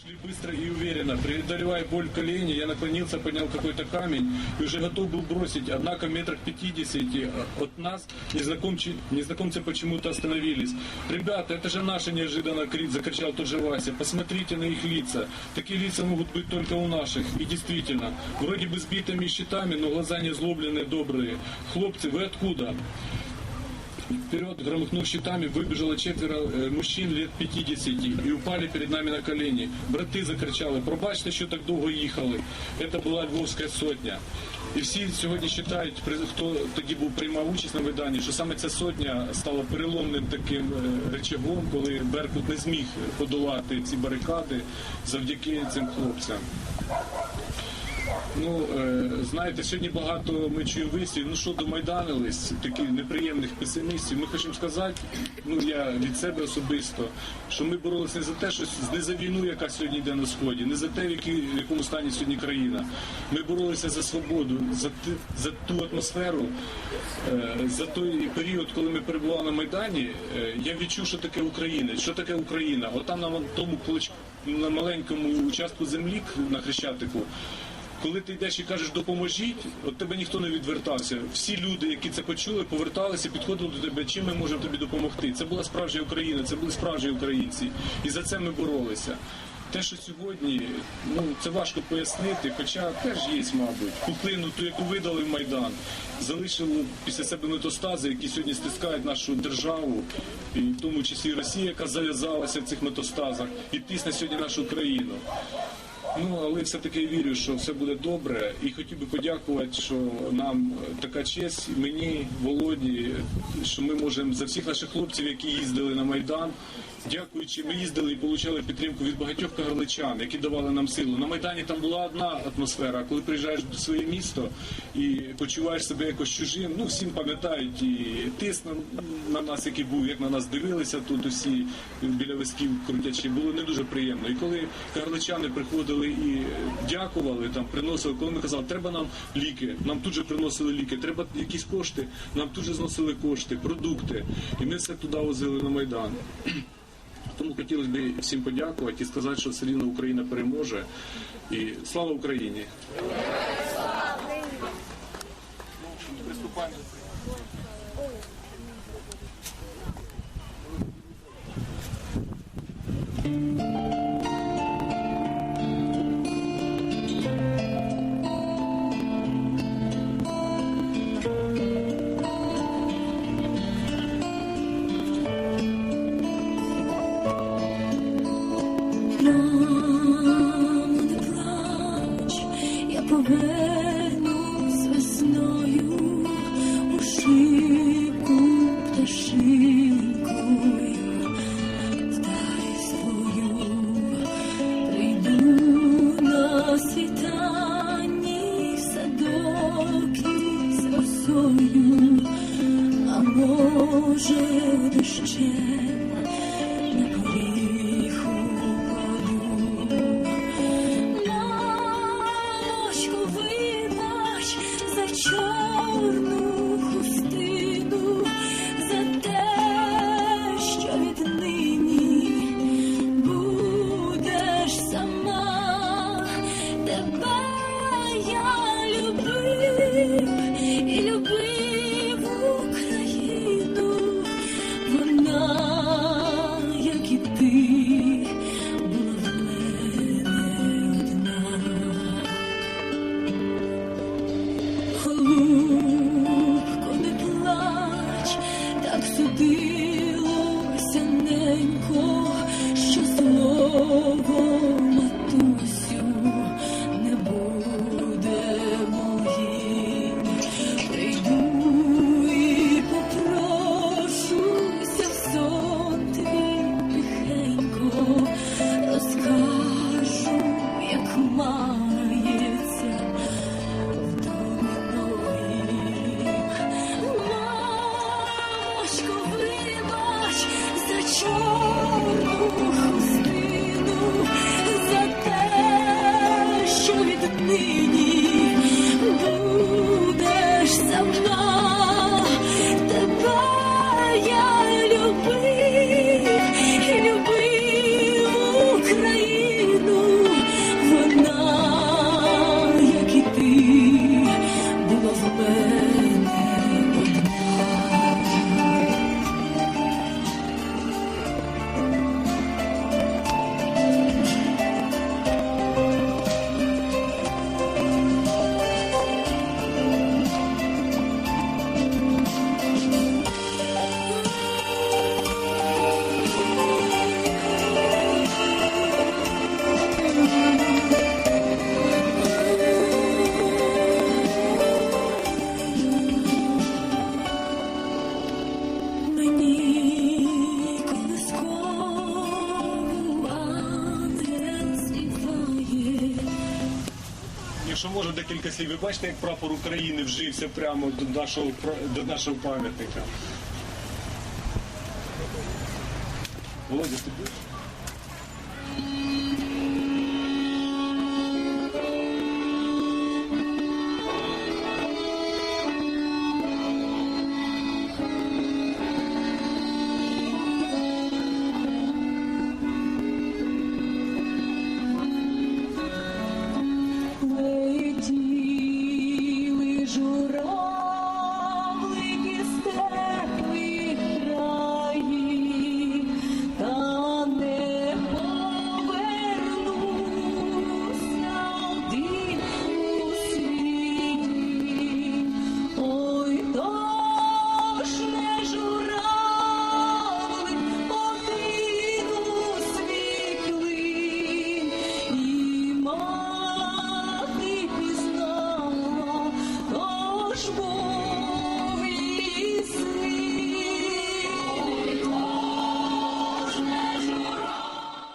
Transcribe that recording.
Шли быстро и уверенно, преодолевая боль в колене, я наклонился, поднял какой-то камень и уже готов был бросить. Однако метрах 50 от нас незнакомцы, незнакомцы почему-то остановились. «Ребята, это же наша неожиданно крик!» – закричал тот же Вася. «Посмотрите на их лица. Такие лица могут быть только у наших». И действительно, вроде бы сбитыми щитами, но глаза не злобленные, добрые. «Хлопцы, вы откуда?» Вперед, громыхнув щитами, выбежало четверо э, мужчин лет 50 і упали перед нами на колені. Брати закричали, пробачте, що так довго їхали. Це була Львовська сотня. І всі сьогодні вважають, при- хто тоді був приймав участь на виданні, що саме ця сотня стала переломним таким е, речагом, коли Беркут не зміг подолати ці барикади завдяки цим хлопцям. Ну, е, знаєте, сьогодні багато ми чуємо вислів, ну що домайданились, таких неприємних песимістів. Ми хочемо сказати, ну я від себе особисто, що ми боролися не за те, що не за війну, яка сьогодні йде на сході, не за те, в, якій, в якому стані сьогодні країна. Ми боролися за свободу, за, за ту атмосферу, е, за той період, коли ми перебували на Майдані. е, Я відчув, що таке Україна, що таке Україна. От там на тому на маленькому участку землі на Хрещатику. Коли ти йдеш і кажеш допоможіть, от тебе ніхто не відвертався. Всі люди, які це почули, поверталися, підходили до тебе, чим ми можемо тобі допомогти. Це була справжня Україна, це були справжні українці. І за це ми боролися. Те, що сьогодні, ну це важко пояснити, хоча теж є, мабуть, пухлину, ту, яку видали в Майдан, залишили після себе метастази, які сьогодні стискають нашу державу, і в тому числі Росія, яка зав'язалася в цих метастазах, і тисне сьогодні нашу країну. Ну, але все-таки вірю, що все буде добре. І хотів би подякувати, що нам е, така честь, мені, Володі, що ми можемо за всіх наших хлопців, які їздили на Майдан. Дякуючи, ми їздили і отримали підтримку від багатьох кагарличан, які давали нам силу. На Майдані там була одна атмосфера. Коли приїжджаєш до своє місто і почуваєш себе якось чужим, ну всім пам'ятають і тиск на, на нас, який був, як на нас дивилися тут усі біля висків крутячі, було не дуже приємно. І коли карличани приходили і дякували, там приносили, коли ми казали, треба нам ліки, нам тут же приносили ліки, треба якісь кошти, нам тут же зносили кошти, продукти. І ми все туди возили на Майдан. Тому хотілося б всім подякувати і сказати, що все рівно Україна переможе. І слава Україні! Мамо, повернусь весною у шибку пташинкою, oldu you. що можу, декілька слів. Ви бачите, як прапор України вжився прямо до нашого до нашого пам'ятника. Володя, ти будеш? jurou.